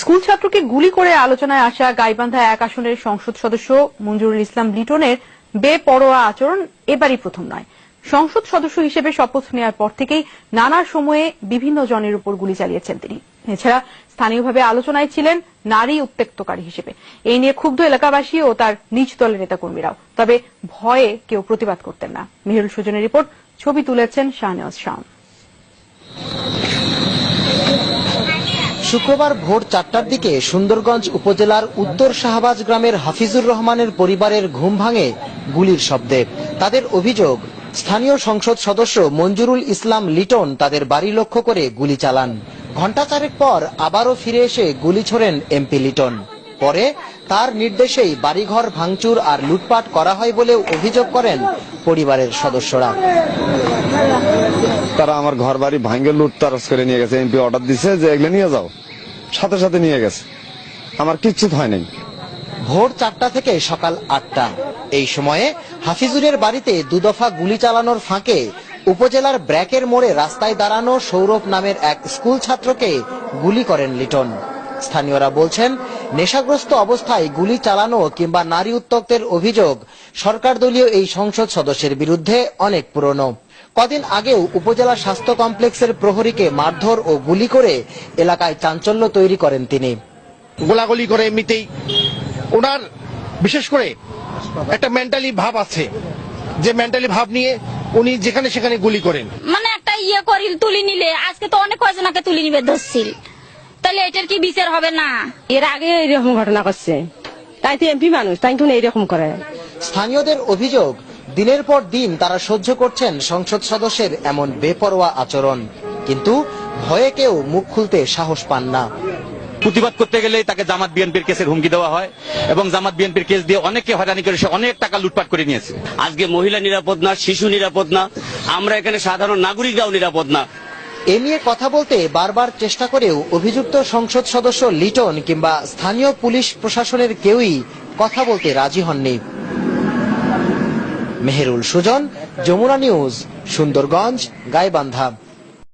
School ছাত্রকে গুলি করে আলোচনায় আসা গাইবান্ধা এক আসনের সংসদ সদস্য মঞ্জুরুল ইসলাম লিটনের বেপরোয়া আচরণ এবারই প্রথম নয়। সংসদ সদস্য হিসেবে শপথ নেওয়ার পর থেকেই নানা সময়ে বিভিন্ন জনের উপর গুলি চালিয়েছেন তিনি। এছাড়া স্থানীয়ভাবে আলোচনায় ছিলেন নারী উত্তেক্তকারী হিসেবে। এই নিয়ে ক্ষুব্ধ এলাকাবাসী ও তার নিজ দলের নেতাকর্মীরাও। তবে ভয়ে কেউ প্রতিবাদ করতেন না। মেহুল সুজনের রিপোর্ট, ছবি তুলেছেন শাহনেওয়াজ শাহ শুক্রবার ভোর চারটার দিকে সুন্দরগঞ্জ উপজেলার উত্তর শাহবাজ গ্রামের হাফিজুর রহমানের পরিবারের ঘুম ভাঙে গুলির শব্দে। তাদের অভিযোগ, স্থানীয় সংসদ সদস্য মঞ্জুরুল ইসলাম লিটন তাদের বাড়ি লক্ষ্য করে গুলি চালান। ঘণ্টা চারেক পর আবারও ফিরে এসে গুলি ছোড়েন এমপি লিটন। পরে তার নির্দেশেই বাড়িঘর ভাঙচুর আর লুটপাট করা হয় বলেও অভিযোগ করেন পরিবারের সদস্যরা। তারা আমার ঘর বাড়ি ভাঙ্গে লুটতারস করে নিয়ে গেছে। এমপি অর্ডার দিছে যে এগুলো নিয়ে যাও। সাথে সাথে নিয়ে গেছে। আমার কিচ্ছু হয় নাই। ভোর চারটা থেকে সকাল আটটা। এই সময়ে হাফিজুরের বাড়িতে দুদফা গুলি চালানোর ফাঁকে উপজেলার ব্র্যাকের মোড়ে রাস্তায় দাঁড়ানো সৌরভ নামের এক স্কুল ছাত্রকে গুলি করেন লিটন। স্থানীয়রা বলছেন, নেশাগ্রস্ত অবস্থায় গুলি চালানো কিংবা নারী উত্তক্তের অভিযোগ সরকার দলীয় এই সংসদ সদস্যের বিরুদ্ধে অনেক পুরনো। কদিন আগেও উপজেলা স্বাস্থ্য কমপ্লেক্সের প্রহরীকে মারধর ও গুলি করে এলাকায় চাঞ্চল্য তৈরি করেন তিনি। গোলাগুলি করে এমনিতেই ওনার বিশেষ করে একটা মেন্টালি ভাব আছে। যে মেন্টালি ভাব নিয়ে উনি যেখানে সেখানে গুলি করেন। মানে একটা ইয়ে করি তুলি নিলে। আজকে তো অনেক কয়জনকে তুলি নিবে ধরছিল। তাহলে এটার কি বিচার হবে না? এর আগে এরকম ঘটনা করছে। তাই তো এমপি মানুষ তাই তো এইরকম করে। স্থানীয়দের অভিযোগ দিনের পর দিন তারা সহ্য করছেন সংসদ সদস্যের এমন বেপরোয়া আচরণ। কিন্তু ভয়ে কেউ মুখ খুলতে সাহস পান না। প্রতিবাদ করতে গেলে তাকে জামাত বিএনপির কেসের হুমকি দেওয়া হয় এবং জামাত বিএনপির কেস দিয়ে অনেককে হয়রানি করে সে অনেক টাকা লুটপাট করে নিয়েছে। আজকে মহিলা নিরাপদ না শিশু নিরাপদ না আমরা এখানে সাধারণ নাগরিকরাও নিরাপদ না। এ নিয়ে কথা বলতে বারবার চেষ্টা করেও অভিযুক্ত সংসদ সদস্য লিটন কিংবা স্থানীয় পুলিশ প্রশাসনের কেউই কথা বলতে রাজি হননি। মেহেরুল সুজন যমুনা নিউজ সুন্দরগঞ্জ গাইবান্ধা।